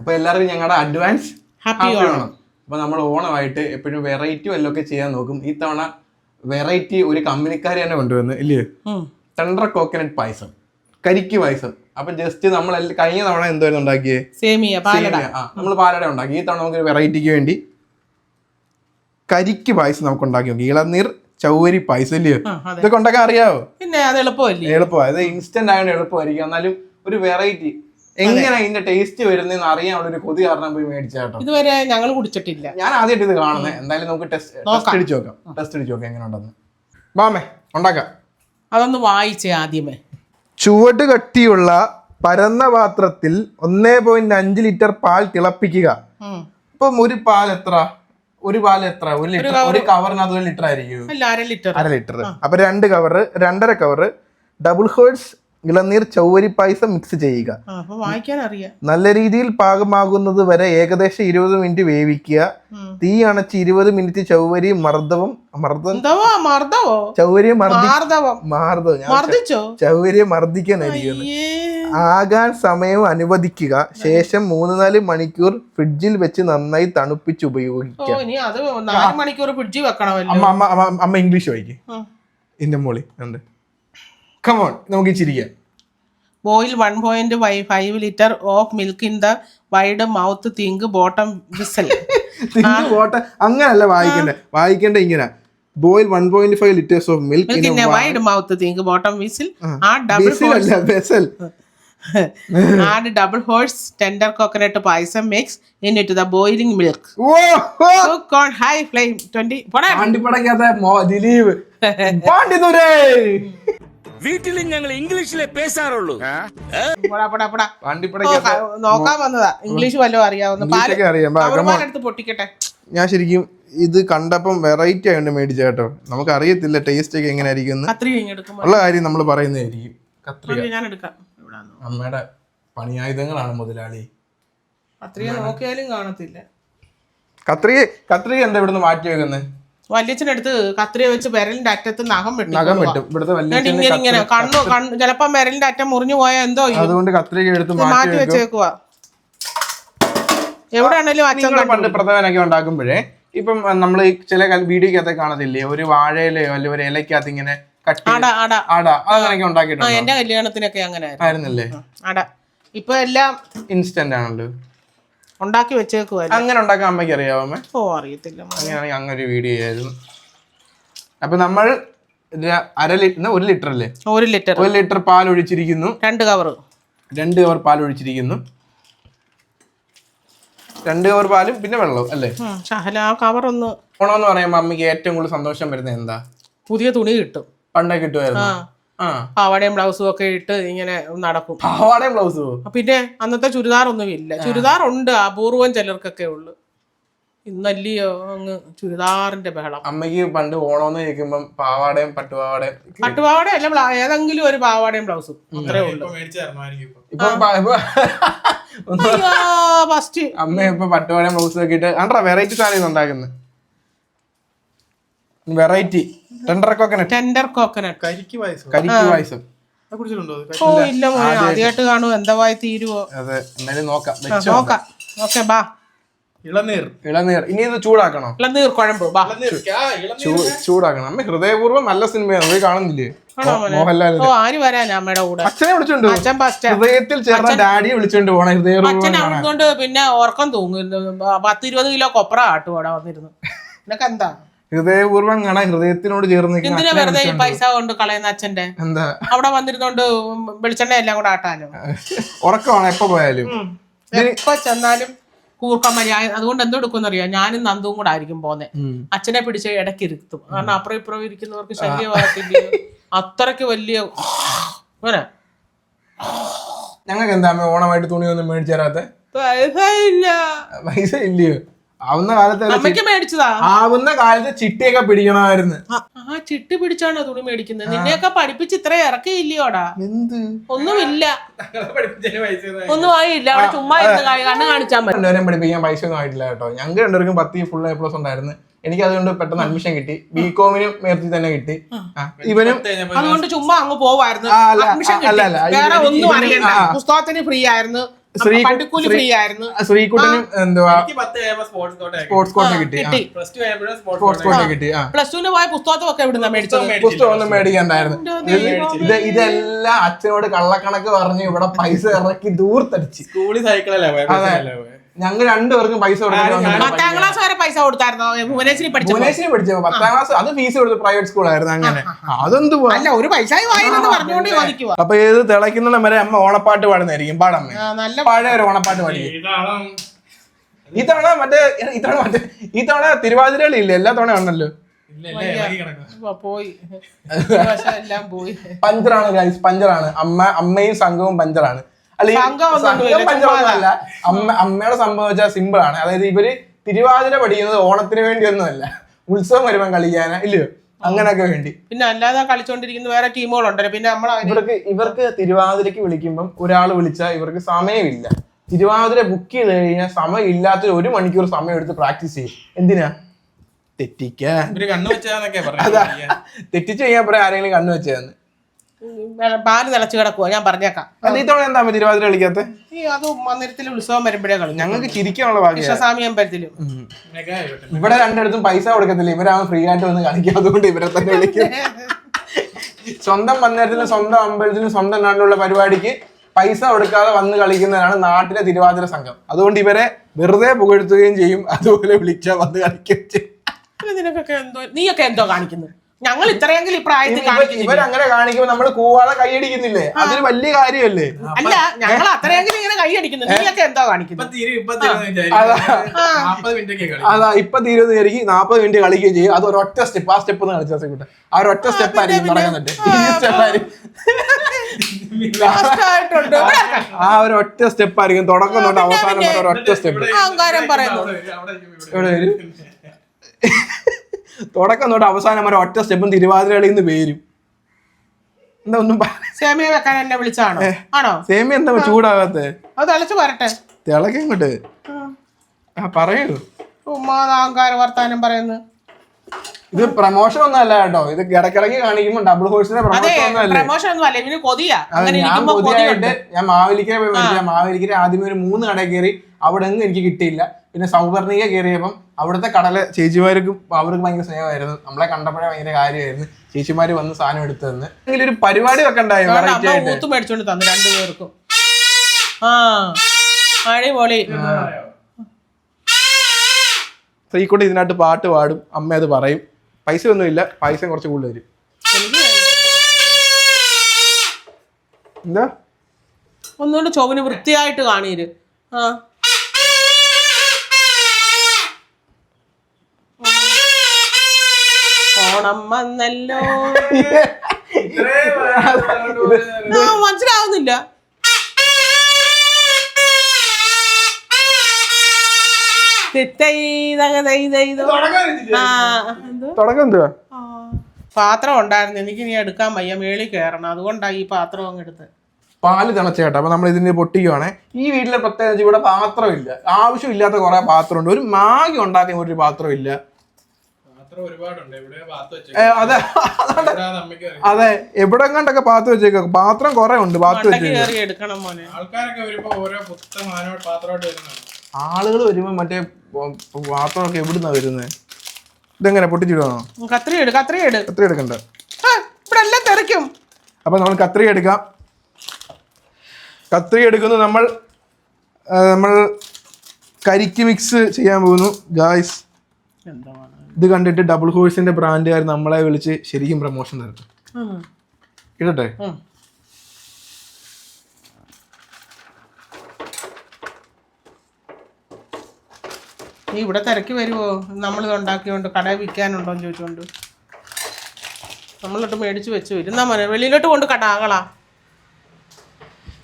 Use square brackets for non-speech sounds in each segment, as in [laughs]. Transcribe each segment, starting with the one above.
അപ്പൊ എല്ലാവർക്കും ഞങ്ങളുടെ അഡ്വാൻസ് ഹാപ്പി ഓണം. അപ്പൊ നമ്മൾ ഓണമായിട്ട് എപ്പോഴും വെറൈറ്റി വല്ലതൊക്കെ ചെയ്യാൻ നോക്കും. ഈ തവണ വെറൈറ്റി ഒരു കമ്പനിക്കാർ തന്നെ കൊണ്ടുവന്ന് ഇല്ലേ. Tender coconut payasam. കരിക്ക് പായസം. അപ്പൊ ജസ്റ്റ് നമ്മൾ കഴിഞ്ഞ തവണ എന്തായിരുന്നു ഉണ്ടാക്കിയേ? സേമിയ പാലട. നമ്മൾ പാലട ഉണ്ടാക്കി. ഈ തവണ നമുക്ക് വെറൈറ്റിക്ക് വേണ്ടി കരിക്ക് പായസം നമുക്ക് ഉണ്ടാക്കി നോക്കി. ഇളനീർ ചൗവരി പായസം ഇല്ലയോ ഇതൊക്കെ ഉണ്ടാക്കാൻ അറിയാവോ? പിന്നെ അത് എളുപ്പമല്ലേ? എളുപ്പമാണ് അത് ഇൻസ്റ്റന്റ് ആയതുകൊണ്ട് എളുപ്പമായിരിക്കും. എന്നാലും ഒരു വെറൈറ്റി എങ്ങനെ ഇതിന്റെ ടേസ്റ്റ് വരുന്നതെന്ന് അറിയാനുള്ള ഒരു കൊതി കാരണം പോയി മേടിച്ചാട്ടോ ഇതുവരെ ഞങ്ങൾ കുടിച്ചിട്ടില്ല. ഞാൻ ആദ്യമായിട്ട് ഇത് കാണുന്നത് എന്തായാലും നമുക്ക് ടെസ്റ്റ് ടെസ്റ്റ് അടിച്ച് നോക്കാം. ടെസ്റ്റ് അടിച്ച് നോക്കാം എങ്ങനെ ഉണ്ടെന്ന്. മാമേ ഉണ്ടാക്കാം. അതൊന്ന് വായിച്ചേ ആദ്യമേ. ചുവട് കട്ടിയുള്ള പരന്ന പാത്രത്തിൽ ഒന്നേ പോയിന്റ് അഞ്ച് ലിറ്റർ പാൽ തിളപ്പിക്കുക. ഇപ്പം ഒരു പാൽ എത്ര? ഒരു പാൽ എത്ര? ഒരു ലിറ്റർ. ഒരു കവറിനകത്ത് ഒരു ലിറ്റർ ആയിരിക്കും. അര ലിറ്റർ അര ലിറ്റർ അപ്പൊ രണ്ട് കവർ രണ്ടര കവർ ഡബിൾ ഹേർട്സ് ഇളനീർ ചൗവരി പായസം മിക്സ് ചെയ്യുക. നല്ല രീതിയിൽ പാകമാകുന്നത് വരെ ഏകദേശം ഇരുപത് മിനിറ്റ് വേവിക്കുക. തീ അണച്ച് ഇരുപത് മിനിറ്റ് ചൗവരി മർദ്ദവും മർദ്ദവോ? ഞാൻ മർദ്ദിച്ചോ? ചൗവരിയെ മർദ്ദിക്കാനായിരിക്കും അയ്യേ. ആകാൻ സമയം അനുവദിക്കുക. ശേഷം മൂന്ന് നാല് മണിക്കൂർ ഫ്രിഡ്ജിൽ വെച്ച് നന്നായി തണുപ്പിച്ച് വെക്കണമല്ലോ. അമ്മ ഇംഗ്ലീഷ് വായിക്കും. എന്റെ മോളി ഉണ്ട് കമോൺ നമുക്ക് ചിരിക്കാം boil one point five litre of milk in the wide mouth thick bottom vessel bottom അങ്ങനല്ല വായിക്കണ്ടേ. വായിക്കേണ്ട ഇങ്ങനെ. Boil one point five litres of milk in a wide mouth thick bottom vessel ആ double vessel add double horse tender coconut payasam mix in it the boiling milk cook on high flame twenty Dileep. [laughs] പാണ്ടിതുരേ [laughs] വീട്ടിലും ഞങ്ങൾ ഇംഗ്ലീഷിലെ പേശാറുള്ളൂ നോക്കാൻ വന്നതാ. English വല്ലതും അറിയാവുന്ന പൊട്ടിക്കട്ടെ. ഞാൻ ശരിക്കും ഇത് കണ്ടപ്പം വെറൈറ്റി ആയതുകൊണ്ട് മേടിച്ച കേട്ടോ. നമുക്ക് അറിയത്തില്ല ടേസ്റ്റ് ഒക്കെ എങ്ങനെ ആയിരിക്കും ഉള്ള കാര്യം നമ്മൾ പറയുന്നതായിരിക്കും കത്രിക. ഞാൻ എടുക്കാം. എവിടാന്ന് അമ്മയുടെ പണിയായുധങ്ങളാണ് മുതലാളി. കത്രിക നോക്കിയാലും കാണത്തില്ല. കത്രിക കത്രിക എന്താ ഇവിടുന്ന് മാറ്റി വെക്കുന്നത് വല്യച്ഛനടുത്ത് കത്രിയ വെച്ച് വിരലിന്റെ അറ്റത്ത് നഖം വെട്ടി നഖം വെട്ടും. ഇവിടുത്തെ ഇങ്ങനെ ഇങ്ങനെ കണ്ണു കണ്ണു ചിലപ്പോ വിരലിന്റെ അറ്റം മുറിഞ്ഞു പോയാൽ എന്തോ ചെയ്യും. അതുകൊണ്ട് കത്രിക എടുത്ത് മാറ്റി മാറ്റി വെക്കും. വെച്ചേക്കുവാ. എവിടെയാണേലും അച്ഛൻ നിങ്ങൾ പണ്ട് പ്രഥമനൊക്കെ ഉണ്ടാക്കുമ്പോഴേ ഇപ്പം നമ്മൾ ചില വീഡിയോക്കകത്ത് കാണത്തില്ലേ? ഒരു വാഴയിലയോ അല്ലെങ്കിൽ ഒരു ഇലക്കകത്ത് ഇങ്ങനെ കട്ടി അട അട. ആട അതങ്ങനെയൊക്കെ ആ ഉണ്ടാക്കിയിട്ടുണ്ടോ എന്റെ കല്യാണത്തിനൊക്കെ അങ്ങനെ ആയിരുന്നു ആയിരുന്നല്ലേ അട. ഇപ്പൊ എല്ലാം ഇൻസ്റ്റന്റ് ആണല്ലോ. ഉണ്ടാക്കി വെച്ചേക്കുവായിരുന്നു. അങ്ങനെ ഉണ്ടാക്കാൻ അമ്മയ്ക്ക് അറിയാമോ ഓ അറിയത്തില്ല അങ്ങനെയാണെങ്കിൽ അങ്ങനെ ഒരു വീഡിയോ ആയിരുന്നു. അപ്പൊ നമ്മൾ അര ലിറ്റർ ഒരു ലിറ്റർ അല്ലേ? ഒരു ലിറ്റർ. ഒരു ലിറ്റർ പാൽ ഒഴിച്ചിരിക്കുന്നു രണ്ട് കവർ. രണ്ട് കവർ പാൽ ഒഴിച്ചിരിക്കുന്നു രണ്ട് കവർ പാലും പിന്നെ വെള്ളവും അല്ലേ? കവർ ഒന്ന് ഓണം എന്ന് പറയുമ്പോൾ അമ്മയ്ക്ക് ഏറ്റവും കൂടുതൽ സന്തോഷം വരുന്നത് എന്താ? പുതിയ തുണി കിട്ടും. പണ്ടേ കിട്ടുമായിരുന്നു. പാവാടയും ബ്ലൗസും ഒക്കെ ഇട്ട് ഇങ്ങനെ നടക്കും. പാവാടയും ബ്ലൗസോ? പിന്നെ അന്നത്തെ ചുരിദാർ ഒന്നും ഇല്ല ചുരിദാർ ഉണ്ട് അപൂർവം ചിലർക്കൊക്കെ ഉള്ളു. ഇന്നല്ലയോ അങ്ങ് ചുരിദാറിന്റെ ബഹളം. അമ്മയ്ക്ക് പണ്ട് ഓണമെന്ന് കേൾക്കുമ്പം പാവാടയും പട്ടുപാവാടയും പട്ടുപാവാട അല്ല ബ്ല- ഏതെങ്കിലും ഒരു പാവാടയും ബ്ലൗസും. അത്രേ ഉള്ളു. ഫസ്റ്റ് അമ്മ ഇപ്പൊ പട്ടുപാടയും ബ്ലൗസും ഒക്കെ ഇട്ട്. അണ്ടാ വെറൈറ്റി സാധനം ഉണ്ടാക്കുന്നത്. Variety tender coconut. Tender coconut. കരിക്ക് പായസം. ഓ ഇല്ല. മോനെ ആദ്യമായിട്ട് കാണുമോ എന്തായി തീരുവോ? അതെ എന്തായാലും നോക്കാം. നോക്കാം. ഓക്കെ ബാ. ഇളനീർ. ഇളനീർ. ഇനി ഇത് ചൂടാക്കണോ? ഇളനീർ നീർ കുഴമ്പ് ചൂടാക്കണം. അമ്മ ഹൃദയപൂർവം നല്ല സിനിമയാണ്. പോയി കാണുന്നില്ലേ? മോഹൻലാൽ മോഹൻലാലിന്റെ ഓ ആര് വരാനാ അമ്മയുടെ കൂടെ? അച്ഛനെ വിളിച്ചോണ്ട് അച്ഛൻ ഫസ്റ്റ് ഹൃദയത്തിൽ ചേർന്ന ഡാഡിയെ വിളിച്ചോണ്ട് പോണ. ഹൃദയപൂർവം അച്ഛൻ കാണാൻ. പിന്നെ ഉറക്കം തൂങ്ങുന്നു പത്ത് ഇരുപത് കിലോ കൊപ്ര ആട്ടും അവിടെ വന്നിരുന്നു. നിനക്ക് എന്താ ഹൃദയപൂർവം കാണാൻ ഹൃദയത്തിനോട് ചേർന്ന് എന്തിനാ വെറുതെ ഈ പൈസ കൊണ്ട് കളയുന്ന അച്ഛന്റെ എന്താ? അവിടെ വന്നിരുന്നോണ്ട് വെളിച്ചെണ്ണ എല്ലാം കൂടെ ആട്ടാനോ ഉറക്കമാണ്? എപ്പോ പോയാലും? എപ്പോ ചെന്നാലും കൂർക്കം മര്യാദ അതുകൊണ്ട് എന്തോ അറിയാ ഞാനും നന്ദുവും കൂടെ ആയിരിക്കും പോന്നെ. അച്ഛനെ പിടിച്ച് ഇടയ്ക്ക് ഇരുത്തും. കാരണം അപ്പുറം ഇപ്പുറം ഇരിക്കുന്നവർക്ക് ശല്യമാകത്തില്ല അത്രയ്ക്ക് വലിയ ഞങ്ങൾക്ക് എന്താ ഓണമായിട്ട് തുണിയൊന്നും മേടിച്ചു തരാത്ത? പൈസ ഇല്ല പൈസ ഇല്ലയോ ആവുന്ന കാലത്ത് മേടിച്ചതാ? ആവുന്ന കാലത്ത് ചിട്ടിയൊക്കെ പിടിക്കണമായിരുന്നു. ആ, ചിട്ടി പിടിച്ചാണോ തുണി മേടിക്കുന്നത്? നിന്നെയൊക്കെ പഠിപ്പിച്ച് ഇത്ര ഇറക്കിയില്ലയോടാ? എന്ത്? ഒന്നുമില്ല. ഒന്നും ആയില്ല. അവിടെ ചുമ്മാ കണ്ണ് കാണിച്ചാൽ മതി. രണ്ടുപേരും പഠിപ്പിക്കാൻ പൈസ ഒന്നും ആയിട്ടില്ല കേട്ടോ. ഞങ്ങൾക്ക് രണ്ടുപേർക്കും പത്ത് ഫുൾ എ പ്ലസ് ഉണ്ടായിരുന്നു. എനിക്ക് അതുകൊണ്ട് പെട്ടെന്ന് അഡ്മിഷൻ കിട്ടി. ബി കോമിനും മേർത്തി തന്നെ കിട്ടി. ഇവനും അതുകൊണ്ട് ചുമ്മാ അങ്ങ് പോവായിരുന്നു. അല്ല, അഡ്മിഷൻ അല്ല, അല്ല. വേറെ ഒന്നും അറിയണ്ട. പുസ്തകത്തിന് ഫ്രീ ആയിരുന്നു. ശ്രീകുട്ടനും എന്തുവാ? സ്പോർട്സ് കോട്ട സ്പോർട്സ് കിട്ടി. ആ, കിട്ടി. Plus two sports sports quota കിട്ടി. ആ. പ്ലസ് ടുവിന് പോയ പുസ്തകമൊക്കെ എവിടുന്ന മേടിച്ചത്? പുസ്തകം ഒന്നും മേടിക്കണ്ടായിരുന്നു ഇത് ഇതെല്ലാം അച്ഛനോട് കള്ളക്കണക്ക് പറഞ്ഞ് ഇവിടെ പൈസ ഇറക്കി ദൂർത്തടിച്ച്. സ്കൂളിൽ സൈക്കിളല്ലേ ഞങ്ങൾ രണ്ടുപേർക്കും പൈസ പത്താം ക്ലാസ് വരെ പൈസ കൊടുത്തായിരുന്നോ? ഭുവനേശ്വരി പഠിച്ചപ്പോ? ഭുവനേശ്വരി പഠിച്ചപ്പോ പത്താം ക്ലാസ് അത് ഫീസ് കൊടുത്ത് പ്രൈവറ്റ് സ്കൂളായിരുന്നു അങ്ങനെ. അതെന്തുവാ അല്ല ഒരു പൈസ പറഞ്ഞുകൊണ്ട് ചോദിക്കുക അപ്പൊ ഏത് തിളയ്ക്കുന്ന വരെ അമ്മ ഓണപ്പാട്ട് പാടുന്നതായിരിക്കും. പാടമ്മേ നല്ല പഴയ ഒരു ഓണപ്പാട്ട് പാടി. ഇതാണ് ഈ തവണ മറ്റേ ഈ തവണ മറ്റേ ഈ തവണ തിരുവാതിരകളി ഇല്ല എല്ലാ തവണ ഉണ്ടല്ലോ പോയി. പഞ്ചറാണ് ഗൈസ് പഞ്ചറാണ്. അമ്മ അമ്മയും സംഘവും പഞ്ചറാണ്. അല്ല അമ്മ അമ്മയുടെ സംഭവം വെച്ചാൽ സിമ്പിൾ ആണ്. അതായത് ഇവർ തിരുവാതിര പഠിക്കുന്നത് ഓണത്തിന് വേണ്ടി ഒന്നുമല്ല. ഉത്സവം വരുമ്പോൾ കളിക്കാനാ ഇല്ലയോ? അങ്ങനെയൊക്കെ വേണ്ടി. പിന്നെ അല്ലാതെ കളിച്ചോണ്ടിരിക്കുന്ന വേറെ ടീമുകളുണ്ടല്ലോ. പിന്നെ നമ്മൾ ഇവർക്ക് ഇവർക്ക് തിരുവാതിരക്ക് വിളിക്കുമ്പം ഒരാൾ വിളിച്ചാൽ ഇവർക്ക് സമയമില്ല. തിരുവാതിര ബുക്ക് ചെയ്ത് കഴിഞ്ഞാൽ സമയം ഇല്ലാത്ത ഒരു മണിക്കൂർ സമയം എടുത്ത് പ്രാക്ടീസ് ചെയ്യും. എന്തിനാ? തെറ്റിക്കാൻ. തെറ്റിച്ച് കഴിഞ്ഞാൽ പറയാം ആരെങ്കിലും കണ്ണു വെച്ചതെന്ന്. പാൽ നിലച്ചു കിടക്കുക ഞാൻ പറഞ്ഞേക്കാം. ഇത്തവണ എന്താ തിരുവാതിര കളിക്കാത്ത? ഈ അത് മന്ദിരത്തിൽ ഉത്സവം വരുമ്പോഴേ കളി. ഞങ്ങൾക്ക് ചിരിക്കാനുള്ള ഭാഗ്യം കൃഷ്ണസ്വാമി അമ്പലത്തിലും. ഇവിടെ രണ്ടിടത്തും പൈസ കൊടുക്കത്തില്ല? ഇവരാണ് ഫ്രീ ആയിട്ട് വന്ന് കളിക്കുക അതുകൊണ്ട് ഇവരെ തന്നെ വിളിക്കും. സ്വന്തം മന്ദിരത്തിലും സ്വന്തം അമ്പലത്തിലും സ്വന്തം നാട്ടിലുള്ള പരിപാടിക്ക് പൈസ കൊടുക്കാതെ വന്ന് കളിക്കുന്നതാണ് നാട്ടിലെ തിരുവാതിര സംഘം. അതുകൊണ്ട് ഇവരെ വെറുതെ പുകഴ്ത്തുകയും ചെയ്യും അതുപോലെ വിളിച്ചാൽ വന്ന് കളിക്കുകയും ചെയ്യും. നീയൊക്കെ എന്തോ കാണിക്കുന്നു? ഞങ്ങൾ ഇത്രയെങ്കിലും ഈ പ്രായത്തിൽ ഇവർ കാണിക്കുന്നില്ല? ഇവരങ്ങനെ കാണിക്കുമ്പോൾ നമ്മൾ കൂവാതെ കൈയടിക്കുന്നില്ലേ അതൊരു വലിയ കാര്യമല്ലേ? അല്ല ഞങ്ങൾ അത്രയെങ്കിലും ഇങ്ങനെ കൈയടിക്കുന്നു നീയൊക്കെ എന്തോ കാണിക്കുന്നു? ഇപ്പൊ തീരും ഇപ്പൊ തീരും അതാ. ഇപ്പൊ തീരുന്ന കയറി നാപ്പത് മിനിറ്റ് കളിക്കുകയും ചെയ്യും. അത് ഒരൊറ്റ സ്റ്റെപ്പ് ആ സ്റ്റെപ്പ് ഒന്ന് കളിച്ചാൽ കൂട്ടെ ആ ഒരൊറ്റ സ്റ്റെപ്പ് ആയിരിക്കും നടക്കുന്നുണ്ട് ഈ സ്റ്റെപ്പ് ആയിരിക്കും. ആ ഒരു ഒറ്റ സ്റ്റെപ്പ് ആയിരിക്കും. തുടക്കം തൊട്ട് അവസാനം ഒരൊറ്റ സ്റ്റെപ്പ് അഹങ്കാരം പറയുന്നു. തുടക്കം തൊട്ട് അവസാനം വരെ ഒറ്റ സ്റ്റെപ്പും തിരുവാതിരകളിൽ നിന്ന് പേരും. എന്താ ഒന്നും സേമിയ വെക്കാൻ എന്നെ വിളിച്ചാണോ ആണോ? സേമി എന്താ ചൂടാകാത്തെ? അത് തളിച്ചു പറട്ടെ തിളക്കം ഇങ്ങോട്ട്. ആ. പറയൂ. ഉമ്മാ അഹങ്കാര വർത്താനം പറയുന്നു. ഇത് പ്രമോഷൻ ഒന്നും അല്ല കേട്ടോ. ഇത് ഇടക്കിടക്ക് കാണിക്കുമ്പോൾ ഡബിൾ ഹോഴ്സിന്റെ പ്രമോഷൻ ഒന്നും അല്ല? ഇവന് കൊതിയാ. ഞാൻ കൊതിയുണ്ട്. ഞാൻ മാവേലിക്കര പോയി മേടിച്ച മാവേലിക്കര ആദ്യമേ ഒരു മൂന്ന് കടയിൽ കയറി അവിടെ ഒന്നും എനിക്ക് കിട്ടിയില്ല. പിന്നെ സൗവർണിക കയറിയപ്പം അവിടുത്തെ കടല ചേച്ചിമാർക്കും അവർക്ക് ഭയങ്കര സ്നേഹമായിരുന്നു. നമ്മളെ കണ്ടപ്പോഴേ ഭയങ്കര കാര്യമായിരുന്നു. ചേച്ചിമാര് വന്ന് സാധനം എടുത്തു തന്ന് അല്ലെങ്കിൽ ഒരു പരിപാടി ഒക്കെ ഉണ്ടായിരുന്നു മേടിച്ചോണ്ട് തന്നു രണ്ടുപേർക്കും. ആ അടിപൊളി. ശ്രീക്കുട്ടി ഇതിനകത്ത് പാട്ട് പാടും. അമ്മ അത് പറയും. പൈസ ഒന്നുമില്ല പൈസ കുറച്ച് കൂടുതൽ വരും എന്താ? ഒന്നുകൊണ്ട് ചോവിന് വൃത്തിയായിട്ട് കാണീര് ആ. ഓണം വന്നല്ലോ. മനസ്സിലാവുന്നില്ല. പാത്രം ഉണ്ടായിരുന്നു. എനിക്ക് ഇനി എടുക്കാൻ വയ്യ. മേളി കയറണം. അതുകൊണ്ടാണ് ഈ പാത്രം അങ്ങ് എടുത്ത്. പാൽ തിളച്ചേട്ടാ അപ്പൊ നമ്മൾ ഇതിന് പൊട്ടിക്കുവാണേ. ഈ വീട്ടിലെ പ്രത്യേകിച്ച് ഇവിടെ പാത്രമില്ല. ആവശ്യമില്ലാത്ത കുറെ പാത്രമുണ്ട്. ഒരു മാഗി ഉണ്ടാക്കാൻ ഒരു പാത്രമില്ല പാത്രം ഒരുപാടുണ്ട് എവിടെയോ പാത്ത് വെച്ചു ഏ, അതെ. അതെ. എവിടെ കണ്ടൊക്കെ പാത്ത് വെച്ചേക്ക? പാത്രം കുറെ ഉണ്ട് പാത്ത് ആളുകൾ വരുമ്പോ മറ്റേ പാത്രമൊക്കെ എവിടുന്നാ വരുന്നത് ഇതെങ്ങനെ പൊട്ടിച്ചിടുവാണോ? കത്രി എടു കത്രി എടു കത്രി എടുക്കണ്ട. ആ, ഇവിടെ എല്ലാം തെറിക്കും. അപ്പൊ നമ്മൾ കത്രി എടുക്കാം. കത്രി എടുക്കുന്നു നമ്മൾ നമ്മൾ കരിക്ക് മിക്സ് ചെയ്യാൻ പോകുന്നു. ഗായ്സ് എന്താണ് ഇത് കണ്ടിട്ട് ഡബിൾ ഹോഴ്സിന്റെ ബ്രാൻഡുകാർ നമ്മളെ വിളിച്ച് ശരിക്കും പ്രൊമോഷൻ തരട്ടെ. ഇടട്ടെ നീ ഇവിടെ തിരക്കി വരുമോ നമ്മളിത് ഉണ്ടാക്കിയോണ്ട് കടയിൽ വിൽക്കാനുണ്ടോ എന്ന് ചോദിച്ചോണ്ട്. നമ്മളിട്ട് മേടിച്ച് വെച്ചു ഇരുന്നാ മോനെ വെളിയിലോട്ട് കൊണ്ട് കടാകളാ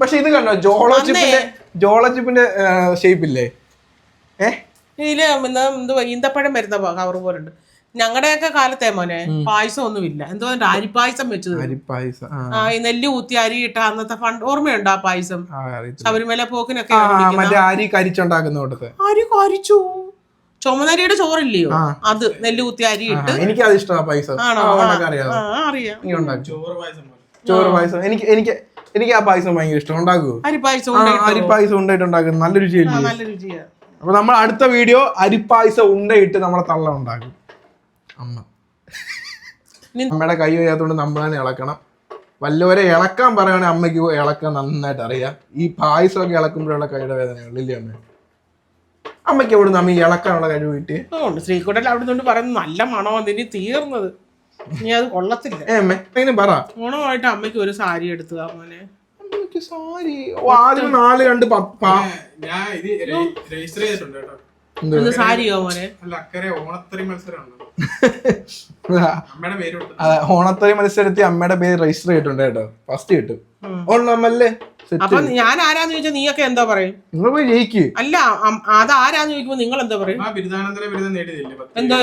പക്ഷെ ഇത് കണ്ടോ? ജോളോ ചിപ്പിന്റെ ജോളോ ചിപ്പിന്റെ ഷേപ്പ് ഇല്ലേ? ഏ ഇതിൽ എന്താ ഈന്തപ്പഴം വരുന്ന കവർ പോലുണ്ട്. ഞങ്ങളുടെയൊക്കെ കാലത്തെ മോനെ പായസം ഒന്നുമില്ല എന്തോ അരിപ്പായസം വെച്ചത്. ആ. നെല്ല് ഊത്തി അരി ഇട്ട അന്നത്തെ ഫണ്ട് ഓർമ്മയുണ്ടോ ആ പായസം. ശബരിമല പോക്കിനൊക്കെ അരി കരിച്ചുണ്ടാക്കുന്ന അരി കരിച്ചു. ചുമനരിയുടെ ചോറില്ലയോ? അത് നെല്ല് ഊത്തി അരി ഇട്ട്. എനിക്ക് അത് ഇഷ്ടമാണ് പൈസ ആണോ? അറിയാം. ചോറ് പായസം പായസം. എനിക്ക് എനിക്ക് എനിക്ക് ആ പായസം ഭയങ്കര ഇഷ്ടം. ഉണ്ടാക്കുമോ അരിപ്പായസം? അരിപ്പായസം ഉണ്ടായിട്ട് ഉണ്ടാക്കും നല്ല രുചിയല്ലേ? നല്ല രുചിയാ. അപ്പൊ നമ്മൾ അടുത്ത വീഡിയോ അരിപ്പായസം ഉണ്ടയിട്ട് നമ്മളെ തള്ള ഉണ്ടാക്കും അമ്മ. അമ്മയുടെ കൈ നമ്മൾ തന്നെ ഇളക്കണം. വല്ലവരെ ഇളക്കാൻ പറയുകയാണെങ്കിൽ അമ്മയ്ക്ക് ഇളക്കാൻ നന്നായിട്ട് അറിയാം. ഈ പായസമൊക്കെ ഇളക്കുമ്പോഴുള്ള കൈയുടെ വേദനകളില്ലേ അമ്മ? അമ്മയ്ക്ക് എവിടെ നമ്മ ഈ ഇളക്കാനുള്ള കഴിവ് കിട്ടി ശ്രീകുട്ടൻ അവിടെ നിന്ന് പറയുന്നത് നല്ല മണോ ഇനി തീർന്നത്. നീ അത് കൊള്ളത്തില്ല. ഏ അമ്മ പറ. ഓണമായിട്ട് അമ്മയ്ക്ക് ഒരു സാരി എടുത്തു മോനെ. അമ്മയ്ക്ക് സാരി ഓ ആദ്യം നാല് രണ്ട് പപ്പാ പാ- ഞാൻ ഇത് രജിസ്റ്റർ ചെയ്തിട്ടുണ്ട് കേട്ടോ. എന്ത്? സാരിയോ മോനെ? അല്ല അക്കരെ ഓണത്തറി മത്സരമാണ് [laughs] ഓണത്തറി മത്സരത്തിൽ അമ്മയുടെ പേര് രജിസ്റ്റർ ചെയ്തിട്ടുണ്ട് കേട്ടോ. ഫസ്റ്റ് കിട്ടും. ഓണമല്ലേ സെറ്റ് അപ്പൊ ഞാൻ ആരാന്ന് ചോദിച്ചാൽ നീയൊക്കെ എന്താ പറയും? നിങ്ങൾ പോയി ജയിക്ക്. അല്ല അത് ആരാന്ന് ചോദിക്കുമ്പോ നിങ്ങൾ എന്താ പറയും എന്തോ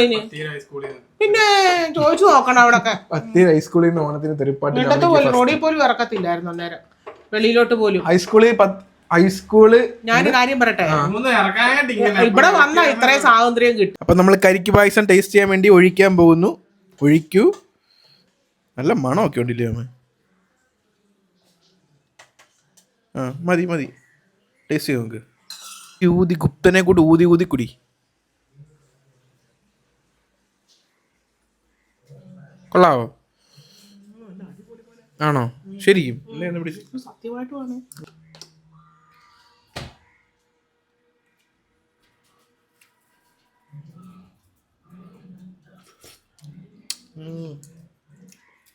ഹൈസ്കൂളിൽ നിന്ന് പിന്നെ ചോദിച്ചു നോക്കണം അവിടൊക്കെ. പത്തി ഹൈസ്കൂളിൽ നിന്ന് ഓണത്തിന് തെരുപ്പാട്ട് റോഡിൽ പോലും ഇറക്കത്തില്ലായിരുന്നു അന്നേരം. വെളിയിലോട്ട് പോലും. ഹൈസ്കൂളിൽ ഹൈസ്കൂൾ ഞാനൊരു കാര്യം പറയട്ടെ? ഇവിടെ വന്ന ഇത്രയും സ്വാതന്ത്ര്യം കിട്ടും. അപ്പൊ നമ്മൾ കരിക്ക് പായസം ടേസ്റ്റ് ചെയ്യാൻ വേണ്ടി ഒഴിക്കാൻ പോകുന്നു. ഒഴിക്കൂ. നല്ല മണമൊക്കെ ഉണ്ടല്ലേ അമ്മ? ആ മതി മതി. ടേസ്റ്റ് ചെയ്ത് നോക്ക്. ഈ ഊതി ഗുപ്തനെ കൂടി ഊതി ഊതി കുടി. കൊള്ളാവോ? ആണോ? ശരിക്കും. സത്യമായിട്ടുമാണ്.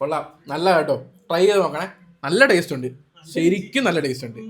കൊള്ളാം. നല്ല കേട്ടോ. ട്രൈ ചെയ്ത് നോക്കണേ. നല്ല ടേസ്റ്റ് ഉണ്ട്. ശരിക്കും നല്ല ടേസ്റ്റ് ഉണ്ട്.